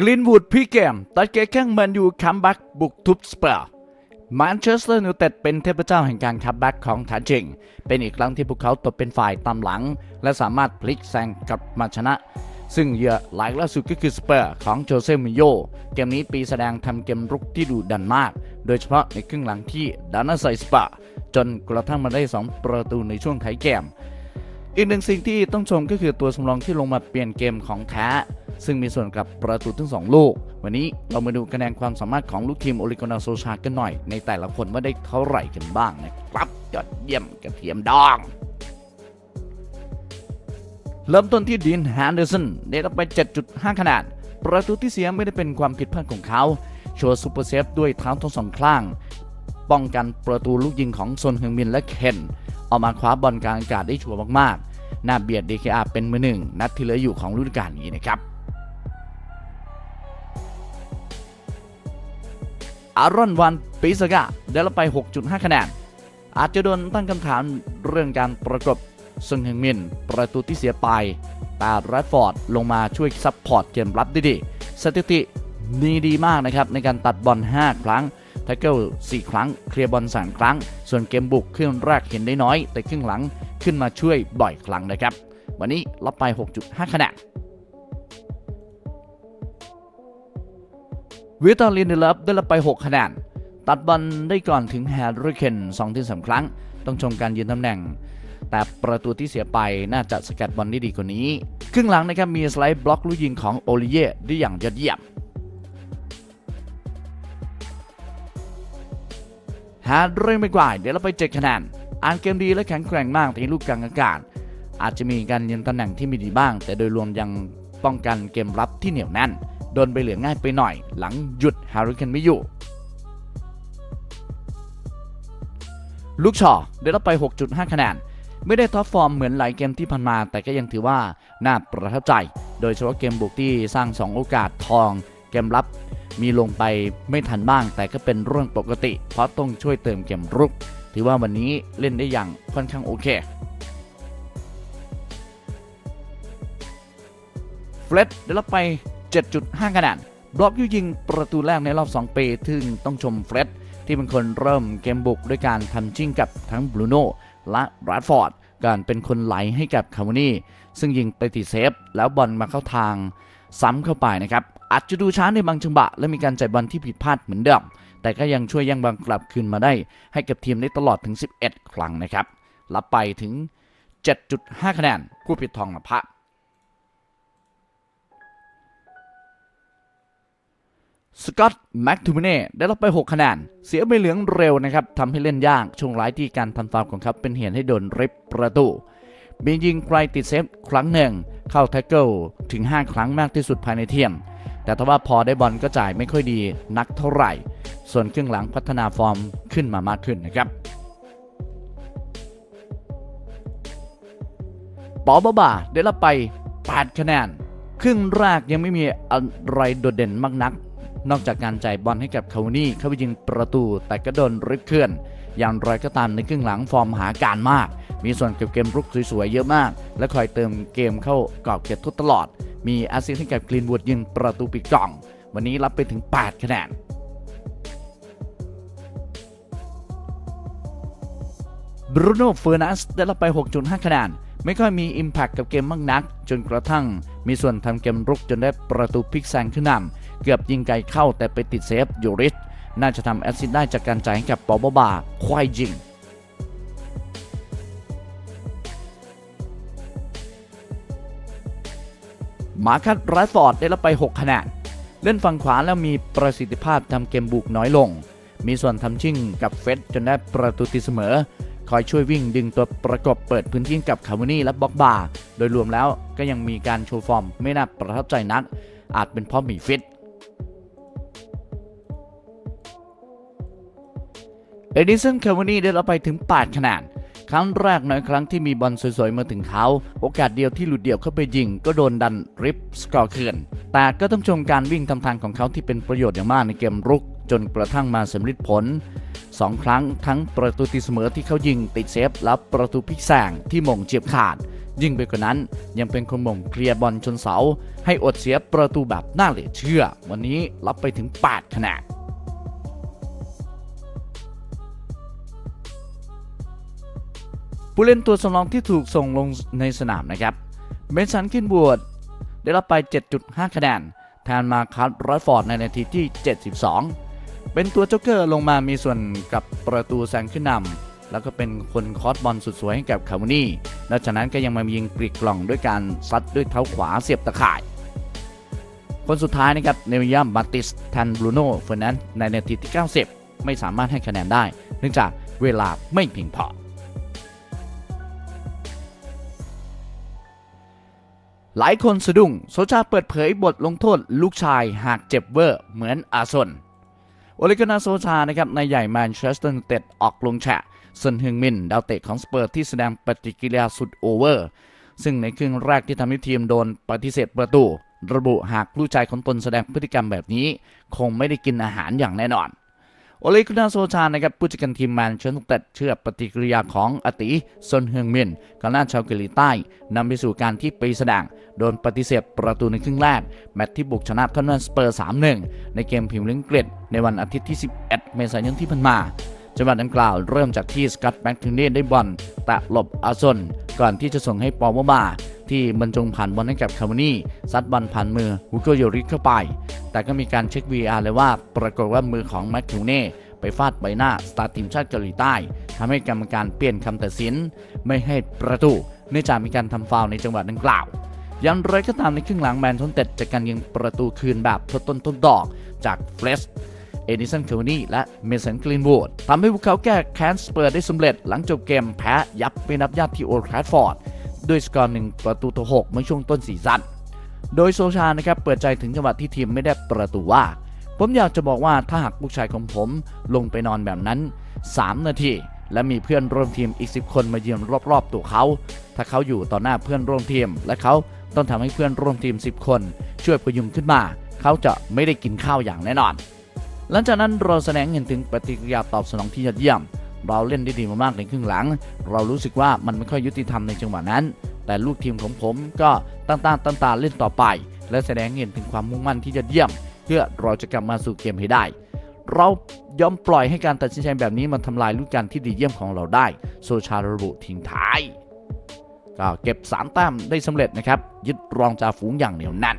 กลินวูดพรีเกม ตัดเกมแข้งแมนยูคัมแบ็กบุกทุบสเปอร์แมนเชสเตอร์ยูไนเต็ดเป็นเทพเจ้าแห่งการคัมแบ็กของแท้จริง เป็นอีกครั้งที่พวกเขาตกเป็นฝ่ายตามหลัง และสามารถพลิกแซงกลับมาชนะ ซึ่งเหยื่อรายล่าสุดก็คือสเปอร์ของโจเซมิโย เกมนี้ปีแสดงทำเกมรุกที่ดุดันมาก โดยเฉพาะในครึ่งหลังที่ดานาไซสเปอร์จนกระทั่งมาได้ 2 ประตูในช่วงท้ายเกม อีกหนึ่งสิ่งที่ต้องชมก็คือตัวสำรองที่ลงมาเปลี่ยนเกมของแท้ ซึ่งมีส่วนกับประตูทั้งสองลูก วันนี้เรามาดูคะแนนความสามารถของลูกทีมโอลิโกนาโซชากันหน่อย ในแต่ละคนว่าได้เท่าไหร่กันบ้างนะครับยอดเยี่ยมกระเทียมดอง เริ่มต้นที่ดีนแฮนเดอร์สันได้รับไป 7.5 คะแนนประตูที่เสียไม่ได้เป็นความผิดพลาดของเขาโชว์ซูเปอร์เซฟด้วยเท้าทั้งสองข้างป้องกันประตูลูกยิงของซนเฮงมินและเคนออกมาคว้าบอลกลางอากาศได้ชัวร์มากๆหน้าเบียด DKR เป็นมือหนึ่งนัดที่เหลืออยู่ของฤดูกาลนี้นะครับ อารอนวันปิสกาได้รับไป 6.5 คะแนน อาจจะโดนตั้งคำถามเรื่องการประกบซึ่งเฮงมินประตูที่เสียไป แต่แรดฟอร์ดลงมาช่วยซัพพอร์ตเกมรับได้ดีสถิติดีดีมากนะครับ ในการตัดบอล 5 ครั้งแท็กเกิล4ครั้ง เคลียร์บอล3ครั้ง ส่วนเกมบุกครึ่งแรกเห็นได้น้อย แต่ครึ่งหลังขึ้นมาช่วยบ่อยครั้งนะครับ วันนี้รับไป 6.5 คะแนน วิตาลินเดลฟได้รับไป 6 คะแนน ตัดบอลได้ก่อนถึงแฮร์รี่เคน2ที่3ครั้ง ต้องชมการยืนตำแหน่ง แต่ประตูที่เสียไปน่าจะสกัดบอลได้ดีกว่านี้ ครึ่งหลังนะครับมีสไลด์บล็อกลูกยิงของโอลิเย่ได้อย่างยอดเยี่ยมแฮร์รี่ไม่กวายเดี๋ยวเราไป7คะแนนอ่านเกมดีและแข็งแกร่งมากในลูกกลางอากาศ อาจจะมีการยืนตำแหน่งที่ไม่ดีบ้าง แต่โดยรวมยังป้องกันเกมรับที่เหนียวแน่น โดนใบเหลืองง่ายไปหน่อย หลังหยุดฮร์รี่เคนไม่อยู่ ลูกชอได้รับไป 6.5 คะแนน ไม่ได้ท็อปฟอร์มเหมือนหลายเกมที่ผ่านมา แต่ก็ยังถือว่าน่าประทับใจ โดยเฉพาะเกมบุกที่สร้าง 2 โอกาสทอง เกมรับมีลงไปไม่ทันบ้าง แต่ก็เป็นเรื่องปกติ เพราะต้องช่วยเติมเกมรุก ถือว่าวันนี้เล่นได้อย่างค่อนข้างโอเคเฟรดได้รับไป 7.5 คะแนนบล็อกยูยิงประตูแรกในรอบ 2 ปีซึ่งต้องชมเฟรดที่เป็นคนเริ่มเกมบุกด้วยการทำชิ่งกับทั้งบรูโน่และแรดฟอร์ดการเป็นคนไหลให้กับคาวานี่ซึ่งยิงไปติดเซฟ แล้วบอลมาเข้าทางซ้ำเข้าไปนะครับ อาจจะดูช้าในบางจังหวะและมีการจ่ายบอลที่ผิดพลาดเหมือนเดิมแต่ก็ยังช่วยยังบอลกลับคืนมาได้ ให้กับทีมได้ตลอดถึง 11 ครั้งนะครับรับไปถึง 7.5 คะแนนผู้ปิดทองมาพระ สกอตต์แม็กทูมิเน่ได้รับไป 6 คะแนน เสียใบเหลืองเร็วนะครับทำให้เล่นยากช่วงร้ายที่การทำฟาวล์ของเขาเป็นเหตุให้โดนริบประตูมียิงไกลติดเซฟครั้งหนึ่ง เข้าแท็กเกิลถึง 5 ครั้งมากที่สุดภายในเทียม แต่ถ้าว่าพอได้บอลก็จ่ายไม่ค่อยดีนักเท่าไหร่ ส่วนครึ่งหลังพัฒนาฟอร์มขึ้นมามากขึ้นนะครับปอบาบาได้รับไป 8 คะแนน ครึ่งแรกยังไม่มีอะไรโดดเด่นมากนัก นอกจากการจ่ายบอลให้กับคาวนี่เข้าไปยิงประตูแต่ก็โดนริบเคลื่อน อย่างไรก็ตามในครึ่งหลังฟอร์มหาการมาก มีส่วนเก็บเกมรุกสวยๆเยอะมาก และคอยเติมเกมเข้ากรอบเก็บทุกตลอด มีแอสซิสต์ให้กับกรีนวูดยิงประตูปิดกล่อง วันนี้รับไปถึง 8 คะแนนบรูโน่เฟอร์นัสได้รับไป 6.5 คะแนน ไม่ค่อยมี Impact กับเกมมากนัก จนกระทั่งมีส่วนทำเกมรุกจนได้ประตูพลิกแซงขึ้นนำเกือบยิงไกลเข้าแต่ไปติดเซฟยูริสน่าจะทำแอสซิสต์ได้จากการจ่ายให้กับปอบาบาควายยิงมาคัตไรฟอร์ดได้รับไป 6 คะแนน เล่นฝั่งขวาแล้วมีประสิทธิภาพทำเกมบุกน้อยลง มีส่วนทำชิ่งกับเฟสจนได้ประตูตีเสมอ อยช่วยวิ่งดึงตัวประกบเปิดพื้นที่กับคาร์โมนี่และบ็อกบาโดยรวมแล้วก็ยังมีการโชว์ฟอร์มไม่น่าประทับใจนัก อาจเป็นเพราะมีฟิตเอดิสันคาร์โมนี่ได้รับไปถึง 8 คะแนนครั้งแรกในครั้งที่มีบอลสวยๆ มาถึงเขา โอกาสเดียวที่หลุดเดี่ยวเข้าไปยิง ก็โดนดันริปสกอร์เคืนแต่ก็ต้องชมการวิ่งทำทางของเขาที่เป็นประโยชน์อย่างมากในเกมรุก จนกระทั่งมาสำเร็จผล 2 ครั้งทั้งประตูตีเสมอที่เขายิงติดเซฟและประตูพลิกแซงที่มงเจียบขาด ยิ่งไปกว่านั้นยังเป็นคนบ่งเคลียร์บอลชนเสา ให้อดเสียประตูแบบน่าเหลือเชื่อ วันนี้รับไปถึง 8 คะแนนผู้เล่นตัวสำรองที่ถูกส่งลงในสนามนะครับเบนสันคินบวดได้รับไป 7.5 คะแนน แทนมาคัสรอยฟอร์ดในนาทีที่ 72 เป็นตัวโจ๊กเกอร์ลงมามีส่วนกับประตูแซงขึ้นนำแล้วก็เป็นคนคอสบอลสุดสวยให้กับคาร์มนีแล้วจากนั้นก็ยังมายิงกรีกกล่องด้วยการซัดด้วยเท้าขวาเสียบตะข่าย คนสุดท้ายนะครับเนวิยามบัตติสแทนบรูโน่เฟอร์นันในนาทีที่ 90 ไม่สามารถให้คะแนนได้ เนื่องจากเวลาไม่เพียงพอหลายคนสะดุ้งโซชาเปิดเผยบทลงโทษลูกชายหากเจ็บเวอร์เหมือนอาซน โอเลกนาโซชานะครับในใหญ่แมนเชสเตอร์ยูไนเต็ดออกลงแฉะซนฮึงมิน ดาวเตะของสเปอร์ที่แสดงปฏิกิริยาสุดโอเวอร์ ซึ่งในครึ่งแรกที่ทำให้ทีมโดนปฏิเสธประตู ระบุหากลูกชายของตนแสดงพฤติกรรมแบบนี้ คงไม่ได้กินอาหารอย่างแน่นอน โอเลกุนาโซชานะครับผู้จัดการทีมแมนเชสเตอร์เชื่อปฏิกิริยาของอติซนเฮืองมินกองหน้าชาวเกาหลีใต้นำไปสู่การที่ปีแสดงโดนปฏิเสธประตูในครึ่งแรก แมตช์ที่บุกชนะทอนนันสเปอร์ 3-1 ในเกมพิมพ์ลิงเกรดในวันอาทิตย์ที่ 11 เมษายนที่ผ่านมาจังหวะดังกล่าวเริ่มจากที่สกัตแบ็กทินเน่ได้บอลแตะหลบอาซนก่อนที่จะส่งให้ปอวบาที่บรรจงผ่านบอลให้กับคาร์โมนี่ซัดบอลผ่านมือฮูโกโยริเข้าไป แต่ก็มีการเช็ค VR เลยว่า ปรากฏว่ามือของแม็กทูเน่ไปฟาดใบหน้าสตาร์ทีมชาติเกาหลีใต้ทำให้กรรมการเปลี่ยนคำตัดสิน ไม่ให้ประตูเนื่องจากมีการทำฟาวในจังหวะดังกล่าวอยังไรก็ตามในครึ่งหลังแมนชนเต็ดจากการยิงประตูคืนแบบทดต้นทดดอกจากเฟรสเอดิสันเคอร์นีและเมสันกรีนวูดทำให้พวกเขาแก้แค้นสเปอร์ได้สำเร็จหลังจบเกมแพ้ยับไปนับญาติที่โอลด์แทรฟฟอร์ดด้วยสกอร์หนึ่งประตูต่อหกเมื่อช่วงต้นซีซั่น โดยโซชานะครับเปิดใจถึงจังหวะที่ทีมไม่ได้ประตูว่า ผมอยากจะบอกว่าถ้าหากลูกชายของผมลงไปนอนแบบนั้น 3 นาทีและมีเพื่อนร่วมทีมอีก 10 คนมาเยือนรอบ ๆ ตัวเขา ถ้าเขาอยู่ต่อหน้าเพื่อนร่วมทีม และเขาต้องทำให้เพื่อนร่วมทีม 10 คน ช่วยพยุงขึ้นมา เขาจะไม่ได้กินข้าวอย่างแน่นอน หลังจากนั้นเราแสดงเห็นถึงปฏิกิริยาตอบสนองที่ยอดเยี่ยม เราเล่นได้ดีมากๆในครึ่งหลัง เรารู้สึกว่ามันไม่ค่อยยุติธรรมในจังหวะนั้น แต่ลูกทีมของผมก็ตั้งตาตั้งตาเล่นต่อไป และแสดงเห็นถึงความมุ่งมั่นที่จะเยี่ยม เพื่อเราจะกลับมาสู่เกมให้ได้ เรายอมปล่อยให้การตัดสินใจแบบนี้มันทำลายลูกการที่ดีเยี่ยมของเราได้ โซชาระบุทิ้งท้ายก็เก็บ3แต้มได้สำเร็จนะครับยึดรองจ่าฝูงอย่างเหนียวแน่น